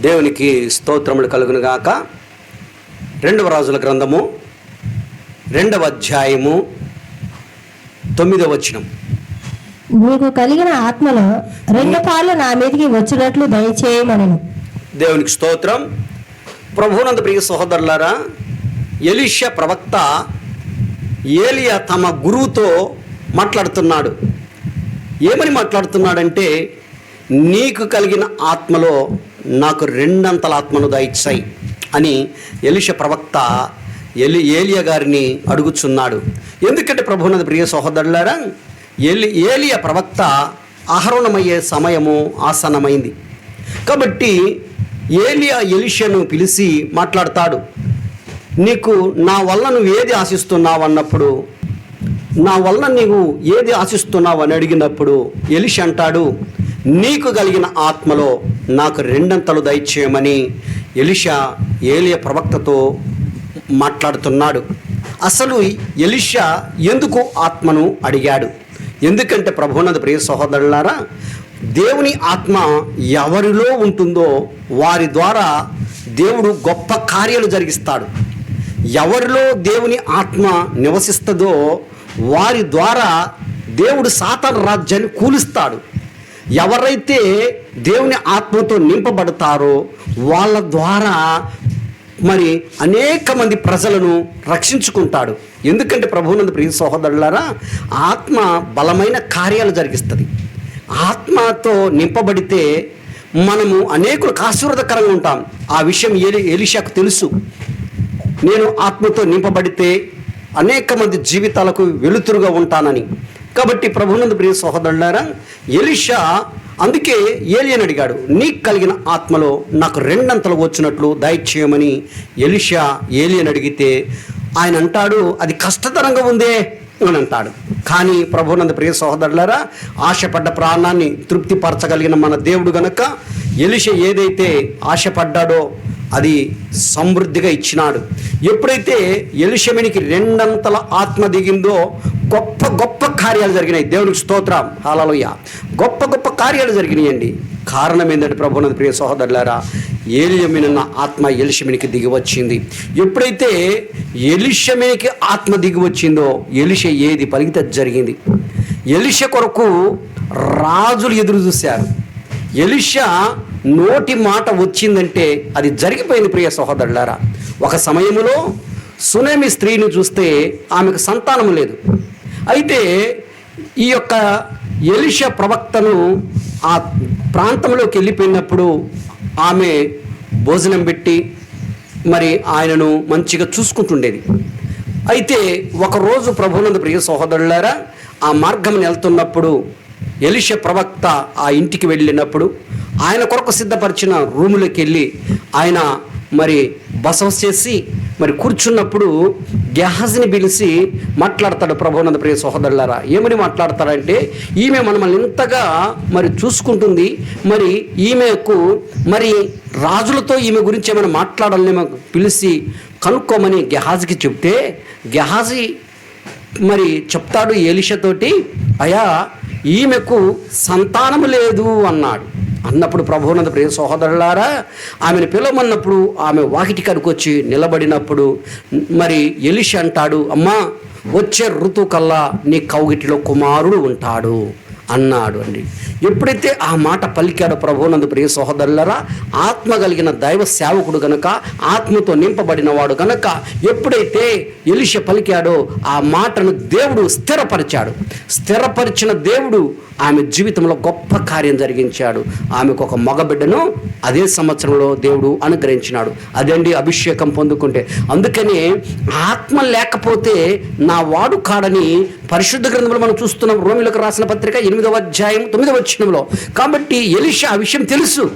దేవునికి స్తోత్రములు కలుగును గాక. రెండవ రాజుల గ్రంథము రెండవ అధ్యాయము తొమ్మిదవ వచనం. నీకు కలిగిన ఆత్మలో రెండు పాలు నా మీదికి వచ్చినట్లు దయచేయమనను. దేవునికి స్తోత్రం. ప్రభునంద ప్రియ సహోదరులారా ఎలీషా ప్రవక్త ఏలియా తమ గురువుతో మాట్లాడుతున్నాడు. ఏమని మాట్లాడుతున్నాడంటే నీకు కలిగిన ఆత్మలో నాకు రెండంతల ఆత్మను దయచాయి అని ఎలిష ప్రవక్త ఎలి ఏలియా గారిని అడుగుచున్నాడు. ఎందుకంటే ప్రభునది ప్రియ సహోదరులారా ఎలి ఏలియా ప్రవక్త ఆహరణమయ్యే సమయము ఆసన్నమైంది. కాబట్టి ఏలియా ఎలిషను పిలిచి మాట్లాడతాడు నీకు నా వల్ల నువ్వు ఏది ఆశిస్తున్నావు అన్నప్పుడు నా వల్ల నీవు ఏది ఆశిస్తున్నావు అని అడిగినప్పుడు ఎలిష అంటాడు నీకు కలిగిన ఆత్మలో నాకు రెండంతలు దయచేయమని ఎలిషా ఏలియ ప్రవక్తతో మాట్లాడుతున్నాడు. అసలు ఎలిషా ఎందుకు ఆత్మను అడిగాడు? ఎందుకంటే ప్రభునది ప్రియ సహోదరులారా దేవుని ఆత్మ ఎవరిలో ఉంటుందో వారి ద్వారా దేవుడు గొప్ప కార్యాలు జరిగిస్తాడు. ఎవరిలో దేవుని ఆత్మ నివసిస్తుందో వారి ద్వారా దేవుడు సాతాను రాజ్యాన్ని కూలుస్తాడు. ఎవరైతే దేవుని ఆత్మతో నింపబడతారో వాళ్ళ ద్వారా మరి అనేక మంది ప్రజలను రక్షించుకుంటాడు. ఎందుకంటే ప్రభువునందు ప్రియ సహోదరులారా ఆత్మ బలమైన కార్యాలు జరిగిస్తుంది. ఆత్మతో నింపబడితే మనము అనేకులకు ఆశీర్వదకరంగా ఉంటాం. ఆ విషయం ఏలి ఎలిషాకు తెలుసు. నేను ఆత్మతో నింపబడితే అనేక మంది జీవితాలకు వెలుతురుగా ఉంటానని. కాబట్టి ప్రభునందు ప్రియ సహోదరులారా ఎలిషా అందుకే ఏలియని అడిగాడు నీకు కలిగిన ఆత్మలో నాకు రెండంతలు వచ్చినట్లు దయచేయమని? ఎలిషా ఏలియని అడిగితే ఆయన అంటాడు అది కష్టతరంగా ఉందే అని అంటాడు. కానీ ప్రభునంద ప్రియ సహోదరులారా ఆశపడ్డ ప్రాణాన్ని తృప్తిపరచగలిగిన మన దేవుడు గనక ఎలిష ఏదైతే ఆశపడ్డాడో అది సమృద్ధిగా ఇచ్చినాడు. ఎప్పుడైతే ఎలిషమినికి రెండంతల ఆత్మ దిగిందో గొప్ప గొప్ప కార్యాలు జరిగినాయి. దేవునికి స్తోత్రం. హాలలోయ గొప్ప గొప్ప కార్యాలు జరిగినాయండి. కారణం ఏంటంటే ప్రభునంద ప్రియ సహోదరులారా ఏలియమినన్న ఆత్మ ఎలిషమినికి దిగివచ్చింది ఎప్పుడైతే ఎలిషమినికి ఆత్మ దిగివచ్చిందో ఎలిష ఏది పలికితే జరిగింది. ఎలిష కొరకు రాజులు ఎదురు చూశారు. ఎలిష నోటి మాట వచ్చిందంటే అది జరిగిపోయింది ప్రియ సహోదరులారా. ఒక సమయంలో సునేమి స్త్రీని చూస్తే ఆమెకు సంతానం లేదు. అయితే ఈ యొక్క ఎలిష ప్రవక్తను ఆ ప్రాంతంలోకి వెళ్ళిపోయినప్పుడు ఆమె భోజనం పెట్టి మరి ఆయనను మంచిగా చూసుకుంటుండేది. అయితే ఒకరోజు ప్రభునంద ప్రియ సహోదరులారా ఆ మార్గం వెళ్తున్నప్పుడు ఎలిష ప్రవక్త ఆ ఇంటికి వెళ్ళినప్పుడు ఆయన కొరకు సిద్ధపరిచిన రూములోకి వెళ్ళి ఆయన మరి బస చేసి మరి కూర్చున్నప్పుడు గ్యాస్ని పిలిచి మాట్లాడతాడు ప్రభునంద ప్రియ సహోదరులారా. ఏమని మాట్లాడతాడంటే ఈమె మనల్ని ఇంతగా మరి చూసుకుంటుంది మరి ఈమెకు మరి రాజులతో ఈమె గురించి ఏమైనా మాట్లాడాలని పిలిచి కనుక్కోమని గెహాజీకి చెప్తే గెహాజీ మరి చెప్తాడు ఏలిషతోటి అయా ఈమెకు సంతానము లేదు అన్నాడు. అన్నప్పుడు ప్రభువునంద ప్రియ సహోదరులారా ఆమెను పిలవమన్నప్పుడు ఆమె వాకిటి కడుకొచ్చి నిలబడినప్పుడు మరి ఎలిషి అంటాడు అమ్మా వచ్చే ఋతు కల్లా నీ కౌగిటిలో కుమారుడు ఉంటాడు అన్నాడు అండి. ఎప్పుడైతే ఆ మాట పలికాడో ప్రభునందు ప్రియ సహోదరులరా ఆత్మ కలిగిన దైవ సేవకుడు గనక ఆత్మతో నింపబడిన వాడు గనక ఎప్పుడైతే ఎలిష పలికాడో ఆ మాటను దేవుడు స్థిరపరిచాడు. స్థిరపరిచిన దేవుడు ఆమె జీవితంలో గొప్ప కార్యం జరిగించాడు. ఆమెకు ఒక మగబిడ్డను అదే సంవత్సరంలో దేవుడు అనుగ్రహించినాడు. అదండి అభిషేకం పొందుకుంటే. అందుకని ఆత్మ లేకపోతే నా వాడు కాడని పరిశుద్ధ గ్రంథంలో మనం చూస్తున్నాం. రోమిలకు రాసిన పత్రిక ఎనిమిదవ అధ్యాయం తొమ్మిదవ వచ్చినంలో కాబట్టి ఎలిషా ఆ విషయం తెలుసు.